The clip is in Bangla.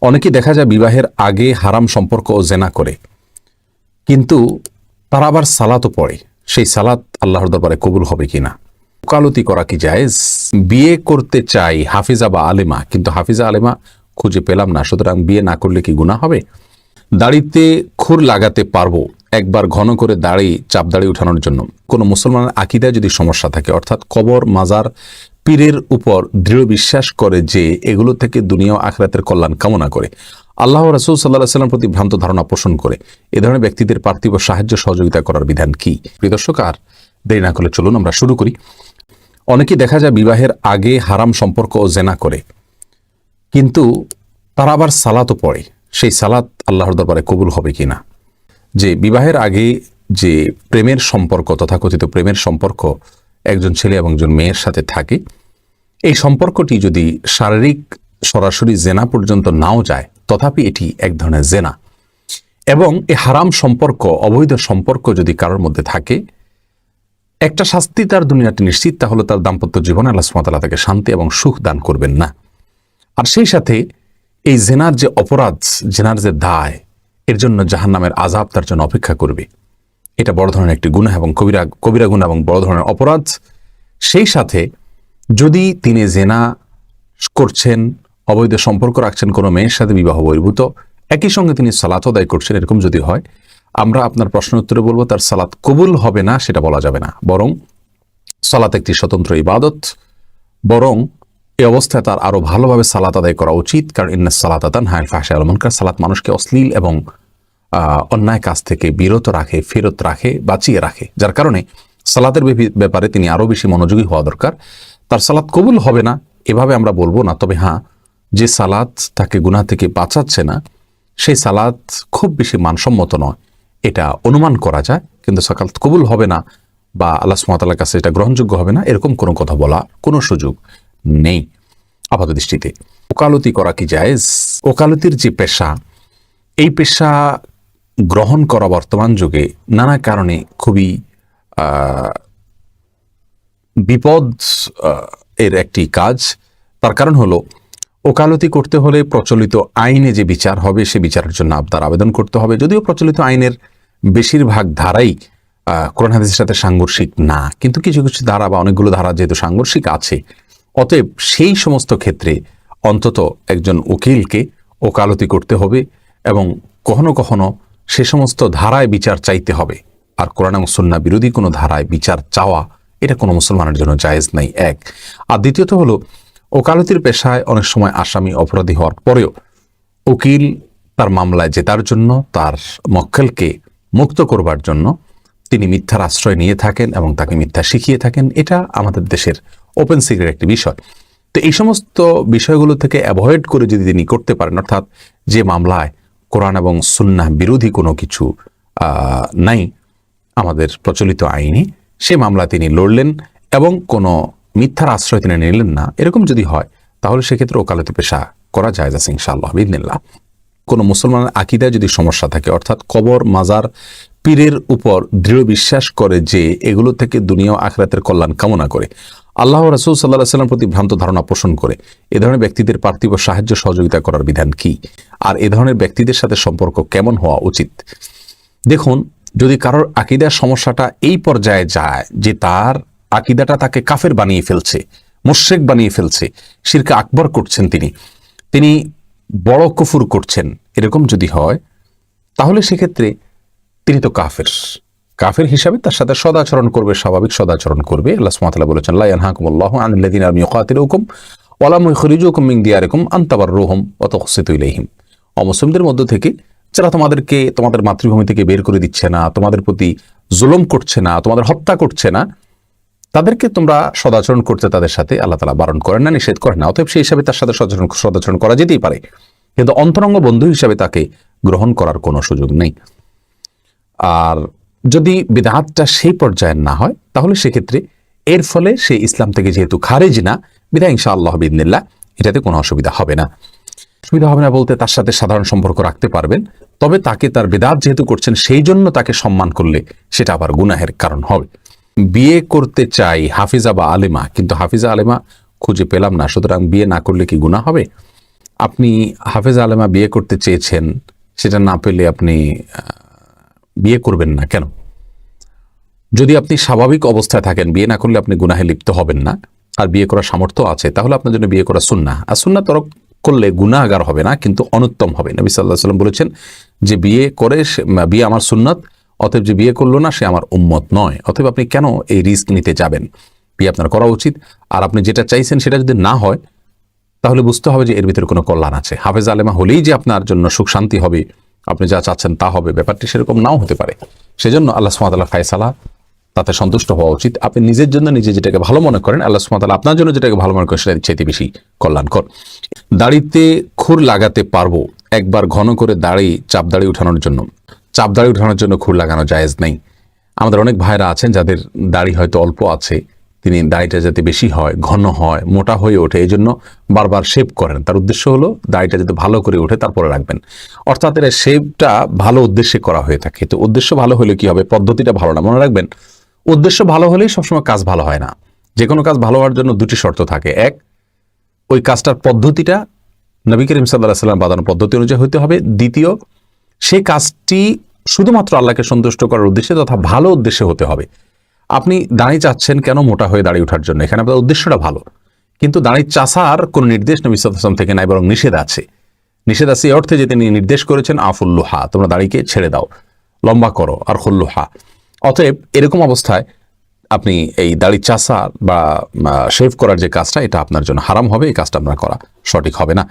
অনেকে দেখা যায় বিবাহের আগে হারাম সম্পর্ক ও জেনা করে। কিন্তু তারা আবার সালাতও পড়ে। সেই সালাত আল্লাহর দরবারে কবুল হবে কিনা? ওকালতি করা কি জায়েজ? বিয়ে করতে চাই হাফিজা বা আলেমা, কিন্তু হাফিজা, আলেমা খুঁজে পেলাম না, সুতরাং বিয়ে না করলে কি গুণা হবে? দাড়িতে খুর লাগাতে পারব, একবার ঘন করে দাড়ি চাপ দাড়ি উঠানোর জন্য। কোনো মুসলমানের আকিদায় যদি সমস্যা থাকে, অর্থাৎ কবর, মাজার পীরের উপর দৃঢ় বিশ্বাস করে যে এগুলো থেকে দুনিয়া আখরাতের কল্যাণ কামনা করে। আল্লাহ রসুল সাল্লাহ সাল্লাম প্রতি ভ্রান্ত ধারণা পোষণ করে। এ ধরনের ব্যক্তিদের পার্থিব সাহায্য সহযোগিতা করার বিধান কি? প্রিয় দর্শক, আর দেরি না করলে চলুন, আমরা শুরু করি। অনেকেই দেখা যায় বিবাহের আগে হারাম সম্পর্ক ও জেনা করে। কিন্তু তারা আবার সালাতও পড়ে। সেই সালাত আল্লাহর দরবারে কবুল হবে কিনা? যে বিবাহের আগে যে প্রেমের সম্পর্ক, তথাকথিত প্রেমের সম্পর্ক একজন ছেলে এবং একজন মেয়ের সাথে থাকে এই সম্পর্কটি যদি শারীরিক সরাসরি জেনা পর্যন্ত নাও যায়, তথাপি এটি এক ধরনের জেনা। এবং এই হারাম সম্পর্ক, অবৈধ সম্পর্ক যদি কারোর মধ্যে থাকে, একটা শাস্তি তার দুনিয়াটি নিশ্চিত, তাহলে তার দাম্পত্য জীবনে আল্লাহ সুমতাল্লাহ তাকে শান্তি এবং সুখ দান করবেন না। আর সেই সাথে এই জেনার যে অপরাধ, জেনার যে দায়, এর জন্য জাহান নামের আজাব তার জন্য অপেক্ষা করবে। এটা বড় ধরনের একটি গুণা এবং কবিরা কবিরা গুণা এবং বড় ধরনের অপরাধ। সেই সাথে যদি তিনি জেনা করছেন, অবৈধ সম্পর্ক রাখছেন, কোনো মেয়ের সাথে বিবাহ বহির্ভূত, একই সঙ্গে তিনি সালাত আদায় করছেন, এরকম যদি হয়, আমরা আপনার প্রশ্ন উত্তরে বলব, তার সালাত কবুল হবে না, সেটা বলা যাবে না। বরং সালাত একটি স্বতন্ত্র ইবাদত। বরং এই অবস্থায় তার আরও ভালোভাবে সালাত আদায় করা উচিত, কারণ ইন্না সালাত আদান হায়ল ফাহসা আলমনকার সালাত মানুষকে অশ্লীল এবং অন্যায় কাজ থেকে বিরত রাখে, ফেরত রাখে, বাঁচিয়ে রাখে। যার কারণে সালাতের ব্যাপারে তিনি আরও বেশি মনোযোগী হওয়া দরকার। তার সালাত কবুল হবে না, এভাবে আমরা বলব না। তবে হ্যাঁ যে সালাত তাকে গুনাহ থেকে বাঁচাচ্ছে না, সেই সালাত খুব বেশি মানসম্মত নয়। এটা অনুমান করা যায়, কিন্তু সকাল কবুল হবে না বা আল্লাহ সুমাতালার কাছে এটা গ্রহণযোগ্য হবে না, এরকম কোনো কথা বলা কোনো সুযোগ নেই। আপাত দৃষ্টিতে ওকালতি করা কি জায়েজ? ওকালতির যে পেশা, এই পেশা গ্রহণ করা বর্তমান যুগে নানা কারণে খুবই বিপদ এর একটি কাজ। তার কারণ হলো, ওকালতি করতে হলে প্রচলিত আইনে যে বিচার হবে, সে বিচারের জন্য আপনার আবেদন করতে হবে। যদিও প্রচলিত আইনের বেশিরভাগ ধারাই কোরআন হাদিসের সাথে সাংঘর্ষিক না, কিন্তু কিছু কিছু ধারা বা অনেকগুলো ধারা যেহেতু সাংঘর্ষিক আছে, অতএব সেই সমস্ত ক্ষেত্রে অন্তত একজন উকিলকে ওকালতি করতে হবে এবং কখনো কখনো সে সমস্ত ধারায় বিচার চাইতে হবে। আর কোরআন সুন্না বিরোধী কোনো ধারায় বিচার চাওয়া এটা কোনো মুসলমানের জন্য জায়েজ নাই, এক। আর দ্বিতীয়ত হলো, ওকালতির পেশায় অনেক সময় আসামি অপরাধী হওয়ার পরেও উকিল তার মামলায় জেতার জন্য, তার মক্কেলকে মুক্ত করবার জন্য তিনি মিথ্যার আশ্রয় নিয়ে থাকেন এবং তাকে মিথ্যা শিখিয়ে থাকেন। এটা আমাদের দেশের ওপেন সিক্রেট একটি বিষয়। তো এই সমস্ত বিষয়গুলো থেকে অ্যাভয়েড করে যদি তিনি করতে পারেন, অর্থাৎ যে মামলায় কোরআন এবং সুন্নাহ বিরোধী কোনো কিছু নাই, আমাদের প্রচলিত আইনে সে মামলা তিনি লড়লেন এবং কোনো মিথ্যার আশ্রয় তিনি নিলেন না। এরকম যদি হয়, তাহলে সেক্ষেত্রে ওকালতি পেশা করা যায় যাচ্ছে ইনশাআল্লাহ বিদিনিল্লাহ কোনো মুসলমানের আকিদায় যদি সমস্যা থাকে, অর্থাৎ কবর, মাজার, পীরের উপর দৃঢ় বিশ্বাস করে যে এগুলো থেকে দুনিয়া আখরাতের কল্যাণ কামনা করে। আল্লাহ রসুল সাল্লাহ সাল্লাম প্রতি ভ্রান্ত ধারণা পোষণ করে, এ ধরনের ব্যক্তিদের পার্থিব সাহায্য সহযোগিতা করার বিধান কি? আর এ ধরনের ব্যক্তিদের সাথে সম্পর্ক কেমন হওয়া উচিত? দেখুন যদি কারোর আকিদার সমস্যাটা এই পর্যায়ে যায় যে তার আকিদাটা তাকে কাফের বানিয়ে ফেলছে মোশেক বানিয়ে ফেলছে, শিরকে আকবর করছেন তিনি তিনি বড় কুফুর করছেন, এরকম যদি হয়, তাহলে সেক্ষেত্রে তিনি তো কাফের। কাফের হিসাবে তার সাথে সদাচরণ করবে, স্বাভাবিক সদাচরণ করবে। আল্লাহ সুমাতালা বলেছেন লাইন হাকুমুল্লাহ আনিল্লাদিন আমি কাতিরুকুম ওয়ালাম খরিজুকুম মিং দিয়ারকুম আন্তাবার রোহম অত ইলাইহিম। অমুসলিমদের মধ্য থেকে যারা তোমাদেরকে, তোমাদের মাতৃভূমি থেকে বের করে দিচ্ছে না, তোমাদের প্রতি জুলুম করছে না, তোমাদের হত্যা করছে না, তাদেরকে তোমরা সদাচরণ করতে তাদের সাথে আল্লাহ তালা বারণ করেন না, নিষেধ করেন না। অতএব সেই হিসাবে তার সাথে সদাচরণ সদাচরণ করা যেতেই পারে। কিন্তু অন্তরঙ্গ বন্ধু হিসাবে তাকে গ্রহণ করার কোনো সুযোগ নেই। আর যদি বিদাতটা সেই পর্যায়ের না হয়, তাহলে সেক্ষেত্রে এর ফলে সে ইসলাম থেকে যেহেতু খারেজ না বিধায় ইনশা আল্লাহ বিদিনিল্লা এটাতে কোনো অসুবিধা হবে না। অসুবিধা হবে না বলতে তার সাথে সাধারণ সম্পর্ক রাখতে পারবেন। তবে তাকে তার বেদাত যেহেতু করছেন, সেই জন্য তাকে সম্মান করলে সেটা আবার গুনাহের কারণ হবে। বিয়ে করতে চাই হাফিজা বা আলেমা, কিন্তু হাফিজা আলেমা খুঁজে পেলাম না। সুতরাং বিয়ে না করলে কি গুনাহ হবে? আপনি হাফেজ আলেমা বিয়ে করতে চেয়েছেন, সেটা না পেলে আপনি বিয়ে করবেন না কেন? যদি আপনি স্বাভাবিক অবস্থায় থাকেন, বিয়ে না করলে আপনি গুনাহে লিপ্ত হবেন না। আর বিয়ে করার সামর্থ্য আছে, তাহলে আপনার জন্য বিয়ে করা সুন্না আর সুন্না তরক করলে গুনাহগার হবে না, কিন্তু অনুত্তম হবে। নবী সাল্লাহ সাল্লাম বলেছেন, যে বিয়ে করে বিয়ে আমার সুন্নত, অতএব যে বিয়ে করল না, সে আমার উম্মত নয়। অতএব আপনি কেন এই রিস্ক নিতে যাবেন? বিয়ে আপনার করা উচিত। আর আপনি যেটা চাইছেন সেটা যদি না হয়, তাহলে বুঝতে হবে যে এর ভিতরে কোনো কল্যাণ আছে। হাফেজ আলেমা হলেই যে আপনার জন্য সুখ শান্তি হবে, আপনি যা চাচ্ছেন তা হবে। ব্যাপারটি সেরকম নাও হতে পারে। সেজন্য আল্লাহ সুমাতাল্লাহ ফায়সালা তাতে সন্তুষ্ট হওয়া উচিত। আপনি নিজের জন্য নিজে যেটাকে ভালো মনে করেন, আল্লাহ সুমাতাল্লাহ আপনার জন্য যেটাকে ভালো মনে করেন, সেটা চাইতে বেশি কল্যাণকর। দাড়িতে খুর লাগাতে পারব, একবার ঘন করে দাড়ি, চাপ দাড়ি উঠানোর জন্য। চাপ দাড়ি উঠানোর জন্য খুর লাগানো জায়েজ নেই। আমাদের অনেক ভাইরা আছেন যাদের দাড়ি হয়তো অল্প আছে, তিনি দাড়িটা যাতে বেশি হয়, ঘন হয়, মোটা হয়ে ওঠে এই জন্য বারবার শেভ করেন। তার উদ্দেশ্য হলো দাড়িটা যাতে ভালো করে ওঠে, তারপরে রাখবেন। অর্থাৎ এর শেভটা ভালো উদ্দেশ্যে করা হয়ে থাকে। তো উদ্দেশ্য ভালো হলে কি হবে? পদ্ধতিটা ভালো না। মনে রাখবেন উদ্দেশ্য ভালো হলেই সবসময় কাজ ভালো হয় না। যে কোনো কাজ ভালো হওয়ার জন্য দুটি শর্ত থাকে। এক, ওই কাজটার পদ্ধতিটা নবী করিম সাল্লাহ সাল্লাম বাদানো পদ্ধতি অনুযায়ী হতে হবে। দ্বিতীয়, সেই কাজটি শুধুমাত্র আল্লাহকে সন্তুষ্ট করার উদ্দেশ্যে তথা ভালো উদ্দেশ্যে হতে হবে। আপনি দাঁড়িয়ে চাচ্ছেন কেন মোটা হয়ে দাঁড়িয়ে ওঠার জন্য? এখানে আপনার উদ্দেশ্যটা ভালো। কিন্তু দাঁড়িয়ে চাষার কোনো নির্দেশ নবী সাল্লাম থেকে নাই, বরং নিষেধ আছে। নিষেধ আছে এই অর্থে যে তিনি নির্দেশ করেছেন আফুল্লুহা তোমরা দাড়িকে ছেড়ে দাও, লম্বা করো, আর হল্লুহা অতএব এরকম অবস্থায় আপনি এই দাড়ি চাষা বা শেভ করার যে কাজটা, এটা আপনার জন্য হারাম হবে, এই কাজটা আপনার করা সঠিক হবে না।